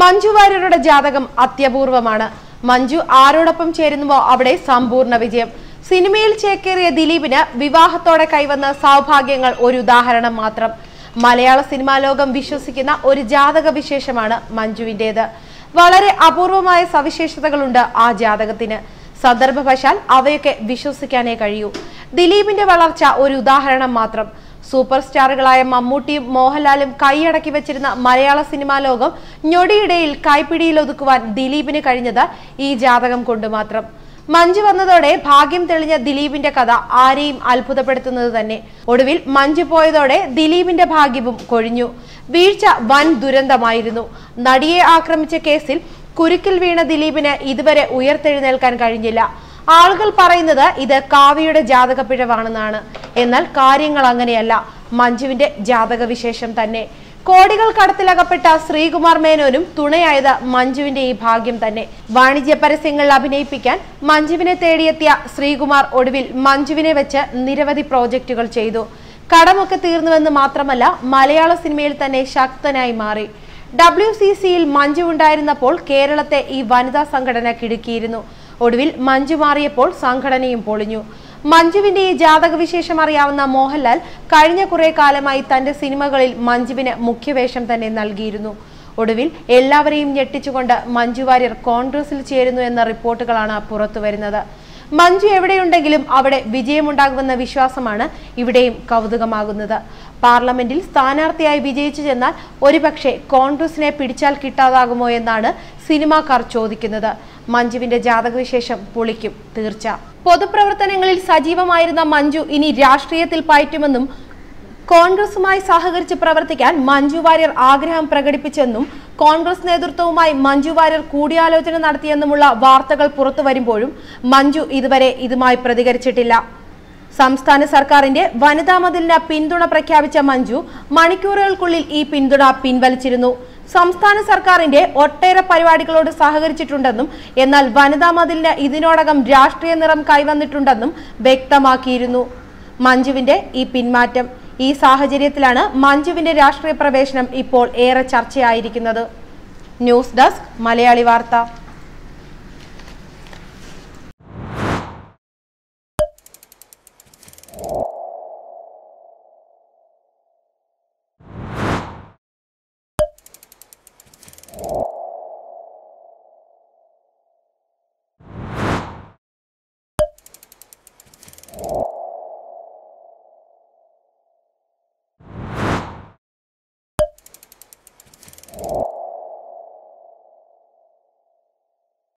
മഞ്ജു വാര്യരുടെ ജാതകം അത്യപൂർവമാണ്. മഞ്ജു ആരോടൊപ്പം ചേരുന്നുവോ അവിടെ സമ്പൂർണ വിജയം. സിനിമയിൽ ചേക്കേറിയ ദിലീപിന് വിവാഹത്തോടെ കൈവന്ന സൗഭാഗ്യങ്ങൾ ഒരു ഉദാഹരണം മാത്രം. മലയാള സിനിമാ ലോകം വിശ്വസിക്കുന്ന ഒരു ജാതക വിശേഷമാണ് മഞ്ജുവിന്റേത്. വളരെ അപൂർവമായ സവിശേഷതകളുണ്ട് ആ ജാതകത്തിന്. സന്ദർഭവശാൽ അവയൊക്കെ വിശ്വസിക്കാനേ കഴിയൂ. ദിലീപിന്റെ വളർച്ച ഒരു ഉദാഹരണം മാത്രം. സൂപ്പർ സ്റ്റാറുകളായ മമ്മൂട്ടിയും മോഹൻലാലും കൈയടക്കി വെച്ചിരുന്ന മലയാള സിനിമാ ലോകം ഞൊടിയിടയിൽ കൈപ്പിടിയിൽ ഒതുക്കുവാൻ ദിലീപിന് കഴിഞ്ഞത് ഈ ജാതകം കൊണ്ട് മാത്രം. മഞ്ജു വന്നതോടെ ഭാഗ്യം തെളിഞ്ഞ ദിലീപിന്റെ കഥ ആരെയും അത്ഭുതപ്പെടുത്തുന്നത് തന്നെ. ഒടുവിൽ മഞ്ജു പോയതോടെ ദിലീപിന്റെ ഭാഗ്യവും കൊഴിഞ്ഞു. വീഴ്ച വൻ ദുരന്തമായിരുന്നു. നടിയെ ആക്രമിച്ച കേസിൽ കുരുക്കിൽ വീണ ദിലീപിന് ഇതുവരെ ഉയർത്തെഴുന്നേൽക്കാൻ കഴിഞ്ഞില്ല. ആളുകൾ പറയുന്നത് ഇത് കാവ്യയുടെ ജാതക പിഴവാണെന്നാണ് എന്നാൽ കാര്യങ്ങൾ അങ്ങനെയല്ല. മഞ്ജുവിന്റെ ജാതക വിശേഷം തന്നെ. കോടികൾ കടത്തിലകപ്പെട്ട ശ്രീകുമാർ മേനോനും തുണയായത് മഞ്ജുവിന്റെ ഈ ഭാഗ്യം തന്നെ. വാണിജ്യ പരസ്യങ്ങളിൽ അഭിനയിപ്പിക്കാൻ മഞ്ജുവിനെ തേടിയെത്തിയ ശ്രീകുമാർ ഒടുവിൽ മഞ്ജുവിനെ വെച്ച് നിരവധി പ്രോജക്റ്റുകൾ ചെയ്തു. കടമൊക്കെ തീർന്നുവെന്ന് മാത്രമല്ല മലയാള സിനിമയിൽ തന്നെ ശക്തനായി മാറി. ഡബ്ല്യു സി സിയിൽ മഞ്ജു ഉണ്ടായിരുന്നപ്പോൾ കേരളത്തെ ഈ വനിതാ സംഘടന കിടുക്കിയിരുന്നു. ഒടുവിൽ മഞ്ജു മാറിയപ്പോൾ സംഘടനയും പൊളിഞ്ഞു. മഞ്ജുവിന്റെ ഈ ജാതക വിശേഷം അറിയാവുന്ന മോഹൻലാൽ കഴിഞ്ഞ കുറെ കാലമായി തന്റെ സിനിമകളിൽ മഞ്ജുവിന് മുഖ്യവേഷം തന്നെ നൽകിയിരുന്നു. ഒടുവിൽ എല്ലാവരെയും ഞെട്ടിച്ചുകൊണ്ട് മഞ്ജു വാര്യർ കോൺഗ്രസിൽ ചേരുന്നു എന്ന റിപ്പോർട്ടുകളാണ് പുറത്തുവരുന്നത്. മഞ്ജു എവിടെയുണ്ടെങ്കിലും അവിടെ വിജയമുണ്ടാകുമെന്ന വിശ്വാസമാണ് ഇവിടെയും കൗതുകമാകുന്നത്. പാർലമെന്റിൽ സ്ഥാനാർത്ഥിയായി വിജയിച്ചു ചെന്നാൽ ഒരുപക്ഷെ കോൺഗ്രസിനെ പിടിച്ചാൽ കിട്ടാതാകുമോ എന്നാണ് സിനിമാക്കാർ ചോദിക്കുന്നത്. മഞ്ജുവിന്റെ ജാതകവിശേഷം പൊളിക്കും തീർച്ച. പൊതുപ്രവർത്തനങ്ങളിൽ സജീവമായിരുന്ന മഞ്ജു ഇനി രാഷ്ട്രീയത്തിൽ പയറ്റുമെന്നും കോൺഗ്രസുമായി സഹകരിച്ച് പ്രവർത്തിക്കാൻ മഞ്ജു വാര്യർ ആഗ്രഹം പ്രകടിപ്പിച്ചെന്നും കോൺഗ്രസ് നേതൃത്വവുമായി മഞ്ജു വാര്യർ കൂടിയാലോചന നടത്തിയെന്നുമുള്ള വാർത്തകൾ പുറത്തു വരുമ്പോഴും മഞ്ജു ഇതുവരെ ഇതുമായി പ്രതികരിച്ചിട്ടില്ല. സംസ്ഥാന സർക്കാരിന്റെ വനിതാ മതിലിന് പിന്തുണ പ്രഖ്യാപിച്ച മഞ്ജു മണിക്കൂറുകൾക്കുള്ളിൽ ഈ പിന്തുണ പിൻവലിച്ചിരുന്നു. സംസ്ഥാന സർക്കാരിന്റെ ഒട്ടേറെ പരിപാടികളോട് സഹകരിച്ചിട്ടുണ്ടെന്നും എന്നാൽ വനിതാ മതിലിന് ഇതിനോടകം രാഷ്ട്രീയ നിറം കൈവന്നിട്ടുണ്ടെന്നും വ്യക്തമാക്കിയിരുന്നു മഞ്ജുവിന്റെ ഈ പിന്മാറ്റം. ഈ സാഹചര്യത്തിലാണ് മഞ്ജുവിന്റെ രാഷ്ട്രീയ പ്രവേശനം ഇപ്പോൾ ഏറെ ചർച്ചയായിരിക്കുന്നത്. ന്യൂസ് ഡെസ്ക് മലയാളി വാർത്ത.